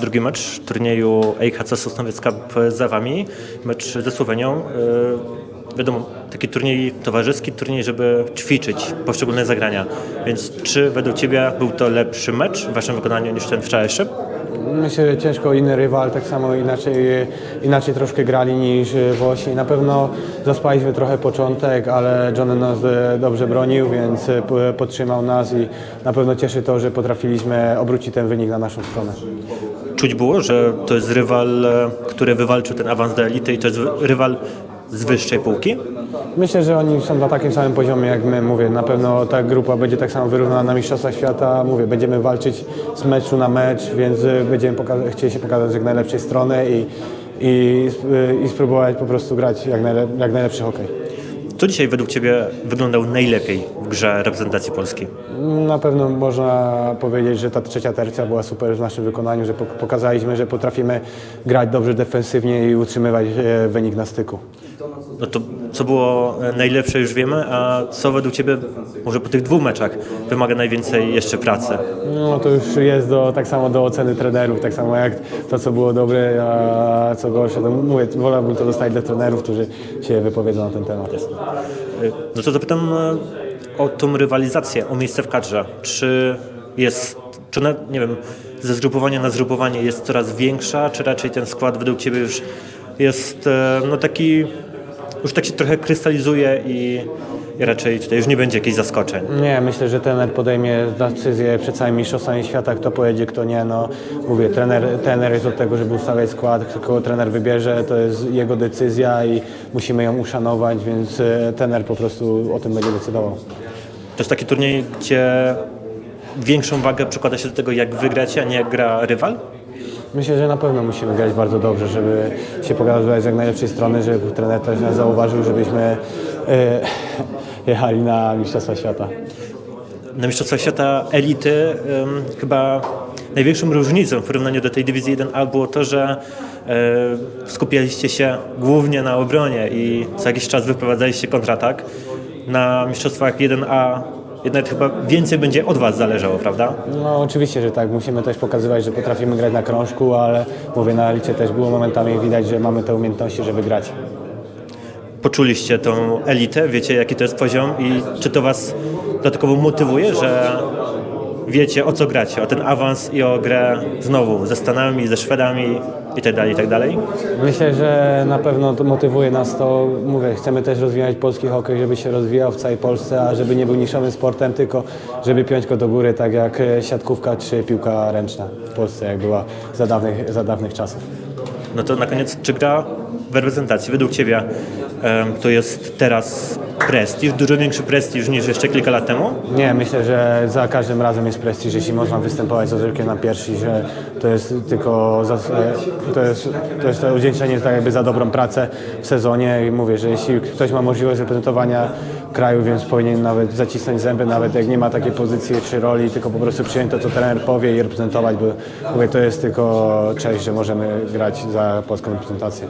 Drugi mecz turnieju EIHC Sosnowiec Cup za Wami, mecz ze Słowenią. Yy, Wiadomo, taki turniej towarzyski, turniej, żeby ćwiczyć poszczególne zagrania. Więc czy według Ciebie był to lepszy mecz w Waszym wykonaniu niż ten wczorajszy? Myślę, że ciężko inny rywal, tak samo inaczej, inaczej troszkę grali niż Włosi. Na pewno zaspaliśmy trochę początek, ale John nas e, dobrze bronił, więc e, podtrzymał nas i na pewno cieszy to, że potrafiliśmy obrócić ten wynik na naszą stronę. Czuć było, że to jest rywal, e, który wywalczył ten awans do elity i to jest rywal z wyższej półki? Myślę, że oni są na takim samym poziomie jak my. Mówię, na pewno ta grupa będzie tak samo wyrównana na Mistrzostwach Świata. Mówię, będziemy walczyć z meczu na mecz, więc e, będziemy chcieli się pokazać z jak najlepszej strony i, i, sp- i spróbować po prostu grać jak, najlep- jak najlepszy hokej. Kto dzisiaj według Ciebie wyglądał najlepiej w grze reprezentacji Polski? Na pewno można powiedzieć, że ta trzecia tercja była super w naszym wykonaniu, że pok- pokazaliśmy, że potrafimy grać dobrze defensywnie i utrzymywać e, wynik na styku. No to co było e, najlepsze już wiemy, a co według Ciebie może po tych dwóch meczach wymaga najwięcej jeszcze pracy? No to już jest do, tak samo do oceny trenerów, tak samo jak to, co było dobre, a co gorsze. To mówię, wolałbym to zostawić dla trenerów, którzy się wypowiedzą na ten temat. E, No to zapytam e, o tą rywalizację, o miejsce w kadrze. Czy jest, czy ona, nie wiem, ze zgrupowania na zgrupowanie jest coraz większa, czy raczej ten skład według Ciebie już jest no taki, już tak się trochę krystalizuje i, i raczej tutaj już nie będzie jakichś zaskoczeń? Nie, myślę, że trener podejmie decyzję przed całym mistrzostwem świata, kto pojedzie, kto nie. No, mówię, trener, trener jest od tego, żeby ustawiać skład, tylko trener wybierze, to jest jego decyzja i musimy ją uszanować, więc e, trener po prostu o tym będzie decydował. To jest taki turniej, gdzie większą wagę przykłada się do tego, jak wygracie, a nie jak gra rywal? Myślę, że na pewno musimy grać bardzo dobrze, żeby się pokazać z jak najlepszej strony, żeby trener też nas zauważył, żebyśmy e, jechali na Mistrzostwa Świata. Na Mistrzostwach Świata elity ym, chyba największą różnicą w porównaniu do tej dywizji 1A było to, że y, skupialiście się głównie na obronie i co jakiś czas wyprowadzaliście kontratak. Na Mistrzostwach 1A jednak chyba więcej będzie od Was zależało, prawda? No oczywiście, że tak. Musimy też pokazywać, że potrafimy grać na krążku, ale mówię, na elicie też było momentami widać, że mamy te umiejętności, żeby grać. Poczuliście tą elitę, wiecie jaki to jest poziom i czy to Was dodatkowo motywuje, że wiecie o co gracie, o ten awans i o grę znowu ze Stanami, ze Szwedami i tak dalej, i tak dalej? Myślę, że na pewno to motywuje nas to. Mówię, chcemy też rozwijać polski hokej, żeby się rozwijał w całej Polsce, a żeby nie był niszowym sportem, tylko żeby piąć go do góry, tak jak e, siatkówka czy piłka ręczna w Polsce, jak była za dawnych, za dawnych czasów. No to na koniec, czy gra w reprezentacji według Ciebie to jest teraz prestiż, dużo większy prestiż niż jeszcze kilka lat temu? Nie, myślę, że za każdym razem jest prestiż, jeśli można występować z odrzukiem na piersi, że to jest tylko za, e, to jest, to jest to udzięczenie tak jakby za dobrą pracę w sezonie i mówię, że jeśli ktoś ma możliwość reprezentowania kraju, więc powinien nawet zacisnąć zęby, nawet jak nie ma takiej pozycji czy roli, tylko po prostu przyjąć to, co trener powie i reprezentować, bo mówię, to jest tylko cześć, że możemy grać za polską reprezentację.